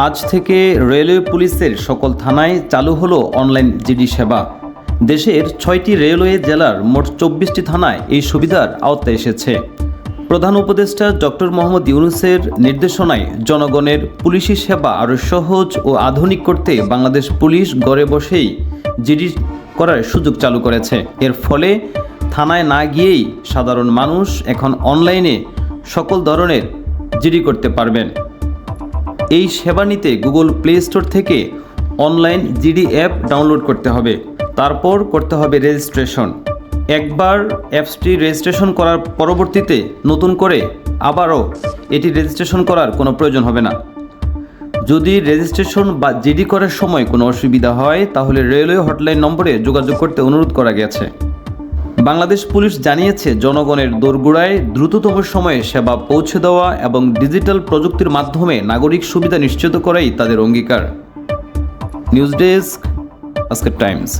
আজ থেকে রেলওয়ে পুলিশের সকল থানায় চালু হলো অনলাইন জিডি সেবা। দেশের ছয়টি রেলওয়ে জেলার মোট চব্বিশটি থানায় এই সুবিধার আওতায় এসেছে। প্রধান উপদেষ্টা ডক্টর মোহাম্মদ ইউনুসের নির্দেশনায় জনগণের পুলিশি সেবা আরও সহজ ও আধুনিক করতে বাংলাদেশ পুলিশ ঘরে বসেই জিডি করার সুযোগ চালু করেছে। এর ফলে থানায় না গিয়েই সাধারণ মানুষ এখন অনলাইনে সকল ধরনের জিডি করতে পারবেন। এই সেবা নিতে গুগল প্লে স্টোর থেকে অনলাইন জিডি অ্যাপ ডাউনলোড করতে হবে। তারপর করতে হবে রেজিস্ট্রেশন। একবার অ্যাপসটি রেজিস্ট্রেশন করার পরবর্তীতে নতুন করে আবারও এটি রেজিস্ট্রেশন করার কোনো প্রয়োজন হবে না। যদি রেজিস্ট্রেশন বা জিডি করার সময় কোনো অসুবিধা হয়, তাহলে রেলওয়ে হটলাইন নম্বরে যোগাযোগ করতে অনুরোধ করা গেছে। বাংলাদেশ পুলিশ জানিয়েছে, জনগণের দোরগোড়ায় দ্রুততম সময়ে সেবা পৌঁছে দেওয়া এবং ডিজিটাল প্রযুক্তির মাধ্যমে নাগরিক সুবিধা নিশ্চিত করাই তাদের অঙ্গীকার। নিউজ ডেস্ক, আজকের টাইমস।